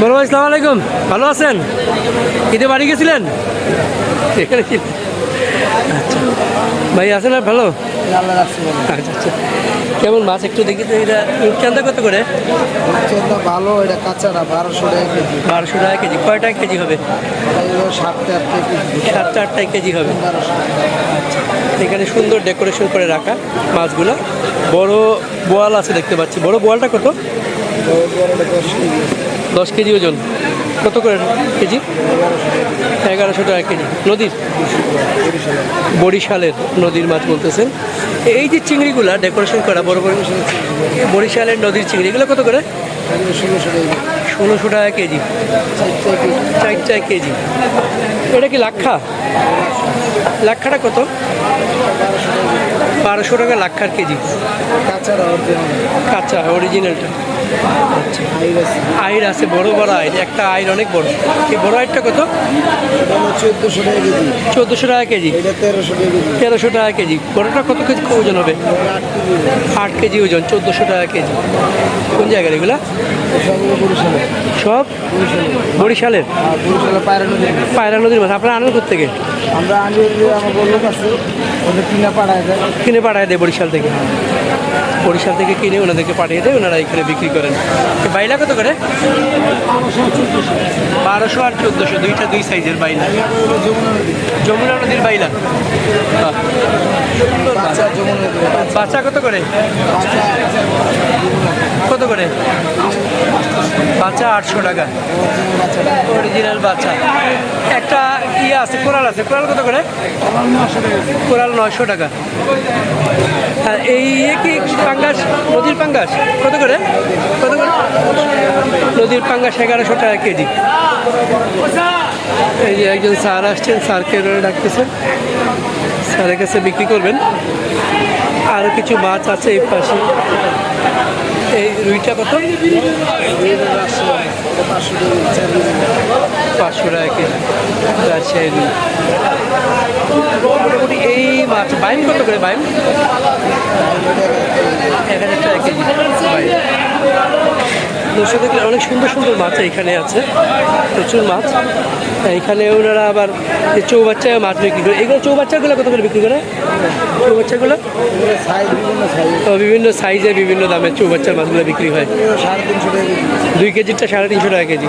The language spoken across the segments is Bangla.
বড় ভাই সালাম আলাইকুম। ভালো আছেন? ঈদে বাড়ি গেছিলেন? আচ্ছা ভাই আছেন আর ভালো? আচ্ছা আচ্ছা। কেমন মাছ একটু দেখি তো এটা রূপচান্দা কত করে? ভালো এটা কাঁচাটা বারোশো টাকা কেজি। বারোশো টাকা কেজি। কয় টাকা কেজি হবে? সাতটা আটটা কেজি। সাতটা আটটায় কেজি হবে। বারোশো এখানে সুন্দর ডেকোরেশন করে রাখা মাছগুলো। বড় বোয়াল আছে দেখতে পাচ্ছি। বড় বোয়ালটা কত? দশ কেজি। দশ কেজি ওজন। কত করে কেজি? এগারোশো টাকা কেজি। নদীর? বরিশালের নদীর মাছ বলতেছেন। এই যে চিংড়িগুলা ডেকোরেশন করা, বড় বড় বরিশালের নদীর চিংড়ি এগুলো কত করে? ষোলোশো টাকা কেজি। চার চার কেজি। এটা কি লাক্ষা? লাক্ষাটা কত? বারোশো টাকা লাক্ষার কেজি। কাঁচা অরিজিনালটা হাইর আছে আইর আছে বড় বড় আইর একটা আইর অনেক বড়। এই বড় আইরটা কত? চোদ্দোশো টাকা কেজি। চোদ্দোশো টাকা কেজি। তেরোশো টাকা কেজি। তেরোশো টাকা কেজি। বড়টা কত কেজি ওজন হবে? আট কেজি ওজন চোদ্দোশো টাকা কেজি। কোন জায়গার এগুলা? সব বরিশালের। আর পায়রা নদী পায়রা নদীর মাছ। আপনারা আনন্দ থেকে আমরা আনি আমার কাছে ওদের কিনা পাঠায় দেয়। কিনে পাঠায় দেয় বরিশাল থেকে। বরিশাল থেকে কিনে ওনাদেরকে পাঠিয়ে দেয় ওনারা এখানে বিক্রি করেন। বাইলা কত করে? বারোশো আর চোদ্দোশো দুইটা দুই সাইজের বাইলা। যমুনা নদীর বাইলা। বাচ্চা কত করে? কত করে? বাচ্চা আটশো টাকা। অরিজিনাল বাচ্চা। একটা ইয়ে আছে, কোরাল আছে। কোরাল কত করে? কোরাল নয়শো টাকা। আর এই ইয়ে কি পাঙ্গাস? নদীর পাঙ্গাস? কত করে? কত করে? নদীর পাঙ্গাস এগারোশো টাকা কেজি। এই যে একজন স্যার আসছেন, স্যারকে ডাকতেছেন। স্যারের কাছে বিক্রি করবেন। আরও কিছু মাছ আছে এই পাশে। এই রুইটা কত? পাঁচশো টাকা কেজি। রুই। মোটামুটি এই মাছ, বাইম কত করে বাইম? এক হাজার টাকা কেজি। দর্শক দেখলে অনেক সুন্দর সুন্দর মাছ এখানে আছে প্রচুর মাছ। এখানে ওনারা আবার এই চৌবাচ্চা মাছ বিক্রি করে। এগুলো চৌবাচ্চাগুলো কত করে বিক্রি করে? চৌবাচ্চাগুলো? বিভিন্ন তো বিভিন্ন সাইজে বিভিন্ন দামে চৌবাচ্চার মাছগুলো বিক্রি হয়। দুই কেজিরটা সাড়ে তিনশো টাকা কেজি।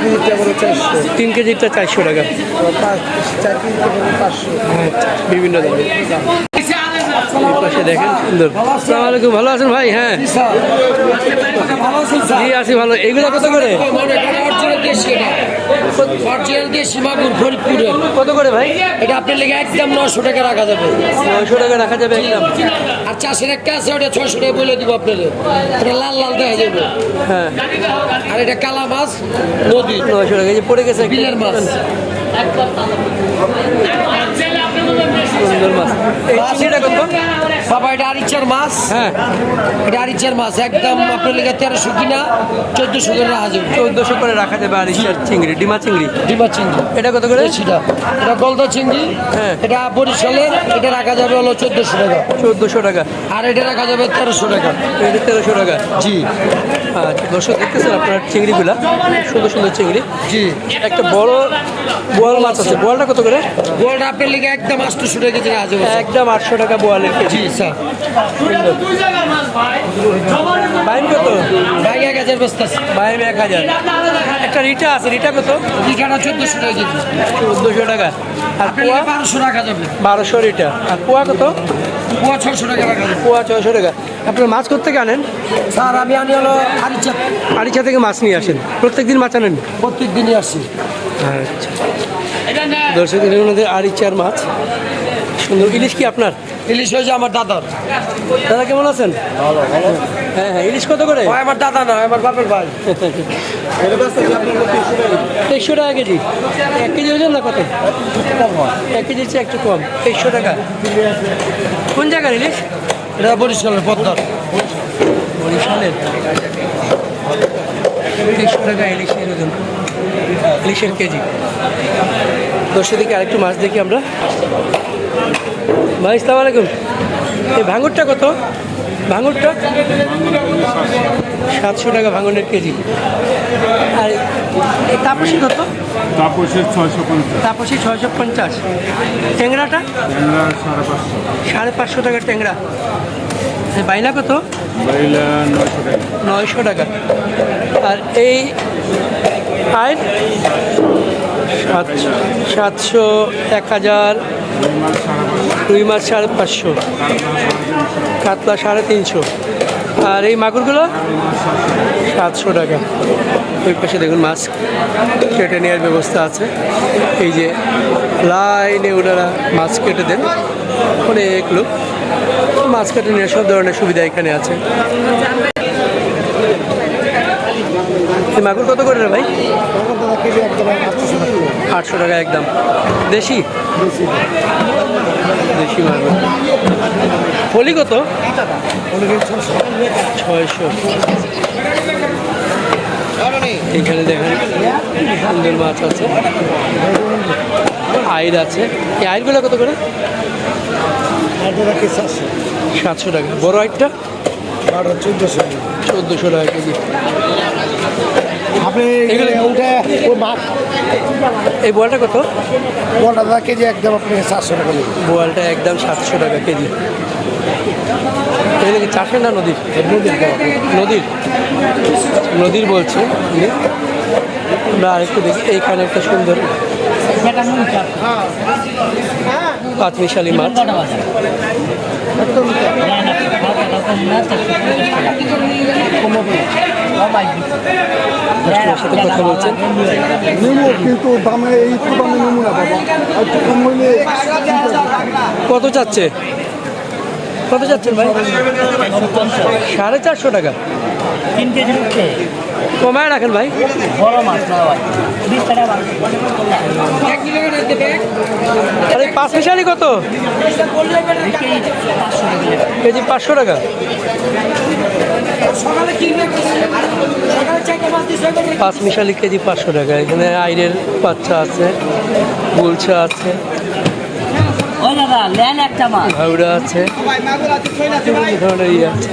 তিন কেজিটা চারশো তিন কেজিরটা চারশো টাকা পাঁচশো বিভিন্ন দামে। পাশে দেখেন সুন্দর। আসসালামু আলাইকুম ভালো আছেন ভাই? হ্যাঁ। জি আছি ভালো। এইগুলো কত করে? অরিজিনাল দিয়ে সীমাপুর কত করে ভাই? এটা আপনার লেগে একদম নশো টাকা রাখা যাবে। নয়শো টাকা রাখা যাবে একদম। আর চাষের একটা আছে ওটা ছয়শো টাকা বলে দিব আপনাদের। এটা লাল লাল দেখা যাবে। হ্যাঁ। আর এটা কালা মাছ নদী। নয়শো টাকা। পড়ে গেছে। বিলের মাছ। সুন্দর মাছ। এই চিংড়িটা কত? বাবা এটা আরিচার মাছ। হ্যাঁ। এটা আরিচার মাছ। একদম আপনার লেগে তেরোশো কিনা চোদ্দশো করে রাখা যাবে। চোদ্দোশো করে রাখা যাবে আর ইসার চিংড়ি ডিমা চিংড়ি? ডিমা চিংড়ি। এটা কত করে? দেশিটা। এটা গলদা চিংড়ি। হ্যাঁ। এটা বরিশালের। এটা রাখা যাবে হলো চোদ্দশো টাকা। চোদ্দোশো টাকা। আর এটা রাখা যাবে তেরোশো টাকা। এটা তেরোশো টাকা। জি। দর্শক দেখতেছেন আপনার চিংড়িগুলা সুন্দর সুন্দর চিংড়ি। জি। একটা বড় বোয়াল মাছ আছে। বোয়ালটা কত করে? গোলটা আপনার লেগে একদম আটশো টাকা কেজি রাখা যাবে একদম আটশো টাকা বোয়ালের কেজি। জি স্যার। বাইম কত? ব্যাগ এক হাজার বস্তা বাইম এক হাজার। একটা রিটা আছে। রিটা কত? লিখাটা চোদ্দশো টাকা কেজি। চোদ্দোশো টাকা। আর পোয়া? বারোশো রাখা যাবে। বারোশো রিটা। আর পোয়া কত? পোয়া ছশো টাকা রাখা পোয়া ছয়শো টাকা। আপনার মাছ কোথেকে আনেন? স্যার আমি আনি হলো আরিচা। আড়িচা থেকে মাছ নিয়ে আসেন। প্রত্যেক দিন মাছ আনেন? প্রত্যেক দিনই আসি। আচ্ছা। দর্শক মধ্যে আড়িচার মাছ। সুন্দর। ইলিশ কি আপনার? ইলিশ হয়েছে আমার দাদার। দাদা কেমন আছেন? হ্যাঁ হ্যাঁ ইলিশ কত করে? আমার দাদা না আমার বাপের ভাই। তেইশশো টাকা কেজি। এক কেজি ওজন না কত? এক কেজি চেয়ে একটু কম। তেইশশো টাকা। কোন জায়গার ইলিশ? এটা বরিশালের পদ্মার বরিশালের? তিরিশ টাকা ইলিশের ওজন। ইলিশের কেজি। দশের দিকে আরেকটু মাছ দেখি আমরা। ভাই ইসলাম আলাইকুম। এই ভাঙুরটা কত? ভাঙুরটা সাতশো টাকা ভাঙনের কেজি। আর এই তাপসী কত? তাপসের ছয়শো পঞ্চাশ। তাপসী ছয়শো পঞ্চাশ। ট্যাংরাটা? সাড়ে পাঁচশো। টাকার ট্যাংরা। এই বাইলা কত? বাইলা নয়শো টাকা। নয়শো টাকা। আর এই আয় সাতশো সাতশো এক হাজার রুই মাছ সাড়ে পাঁচশো। কাতলা সাড়ে তিনশো। আর এই মাগুরগুলো? সাতশো টাকা। ওই পাশে দেখুন মাছ। কেটে নেওয়ার ব্যবস্থা আছে। এই যে লাইনে ওনারা মাছ কেটে দেন। অনেক লোক। মাছ কেটে নেওয়ার সব ধরনের সুবিধা এখানে আছে। মাগুর কত করে রে ভাই? আটশো টাকা একদম। দেশি? দেশি মাগুর। ফলি কত? ছয়শো। এখানে দেখেন সুন্দর মাছ আছে। আইর আছে। এই আইরগুলো কত করে? সাতশো টাকা। বড় আইরটা চোদ্দোশো। চোদ্দোশো টাকা কেজি। আপনি এগুলো- ওটা ওই মাছ এই বোয়ালটা কত? পনেরো টাকা কেজি একদম আপনি চারশো টাকা বোয়ালটা একদম সাতশো টাকা কেজি। এগুলো কি চাষের না নদীর? নদীর নদীর? নদীর বলছে। আমরা আরেকটু দেখি এইখানে একটা সুন্দর পাঁচমিশালি মাছ কাস্টমার কত চাচ্ছে? কত চাচ্ছেন ভাই? সাড়ে চারশো টাকা। তিন কেজি কমায় রাখেন ভাই। আর পাঁচ মিশালি কত কেজি পাঁচশো টাকা। পাঁচ মিশালি কেজি পাঁচশো টাকা। এখানে আইরের বাচ্চা আছে গুলছা আছে। ওই দাদা লেন একটা মাছ ভাউড়া আছে। ধরনের ইয়ে আছে।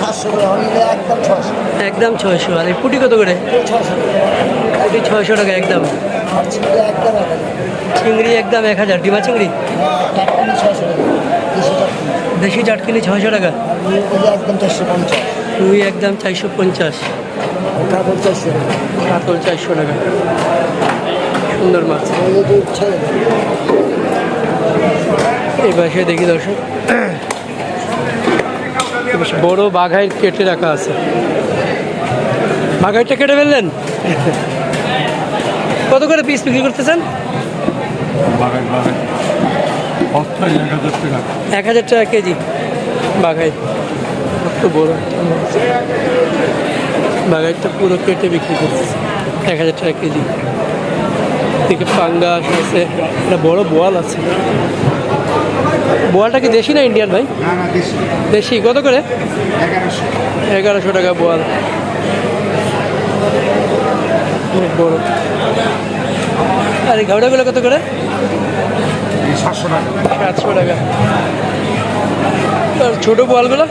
সাতশো একদম ছশো একদম ছয়শো। আর এই পুটি কত করে? ছশো পুটি ছয়শো টাকা একদম। একদম চিংড়ি একদম এক হাজার। ডিমা চিংড়ি? দুশো টাকা। দেশি চাটকিনি ছয়শো টাকা। একদম চারশো পঞ্চাশ। রুই একদম চারশো পঞ্চাশ। কাপড় চারশো টাকা। কাতল চারশো টাকা। সুন্দর মাছ। এই পাশে দেখি দর্শক। বড় বাঘাই কেটে রাখা আছে। বাঘাইটা কেটে ফেললেন? কত করে পিস বিক্রি করতেছেন? এক হাজার টাকা। কেজি বাঘাই। কত বড় বাঘাইটা পুরো কেটে বিক্রি করতেছে। এক হাজার টাকা কেজি। পাঙ্গাস আছে। একটা বড় বোয়াল আছে। বোয়ালটা কি দেশি না ইন্ডিয়ান ভাই? দেশি। কত করে? এগারোশো। টাকা বোয়াল। অনেক বড়। আর এই ঘাউড়াগুলো কত করে? সাতশো টাকা। সাতশো টাকা। আর ছোটো বোয়ালগুলো?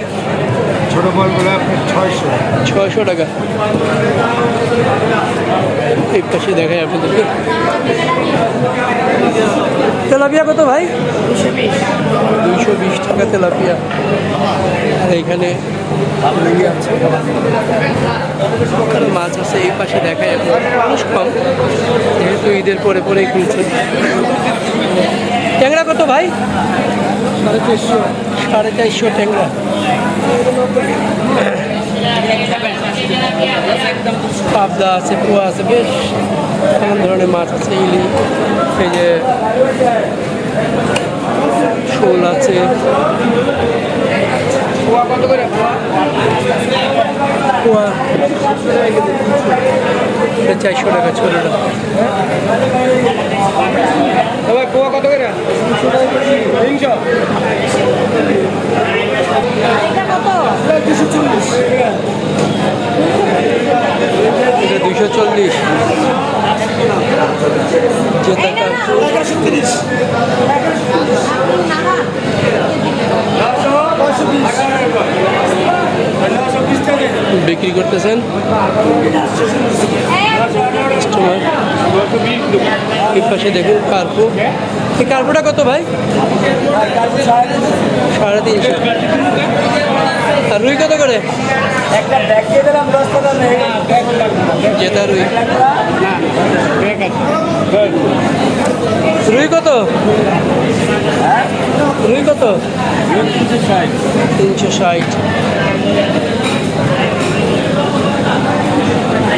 ছোটো বলগুলো আপনার ছয়শো। ছয়শো টাকা। এই পাশে দেখাই আপনাদেরকে। তেলাপিয়া কত ভাই? দুইশো বিশ টাকা তেলাপিয়া। আর এখানে মাছ আছে এই পাশে দেখাই এখন মানুষ কম যেহেতু ঈদের পরে পরেই খুলছে। ট্যাংরা কত ভাই? সাড়ে চারশো সাড়ে চারশো ট্যাংরা। পাবদা আছে, পোয়া আছে, বেশ নানান ধরনের মাছ আছে ইলি এই যে শোল আছে। পোয়া। চারশো টাকা ছোটোটা পোয়া কত দুইশো চল্লিশ। বিক্রি করতেছেন? কাস্টমার এই পাশে দেখুন কার্পু এই কার্পুটা কত ভাই? সাড়ে তিনশো। আর রুই কত করে? জেতা রুই। রুই কত? রুই কত? তিনশো ষাট।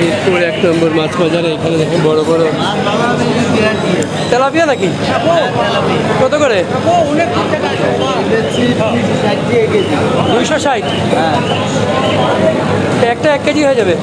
মিরপুর এক নম্বর মাছ বাজারে, এখানে দেখেন বড় বড় তেলাপিয়া নাকি? কত করে? দুইশো ষাট। একটা এক কেজি হয়ে যাবে।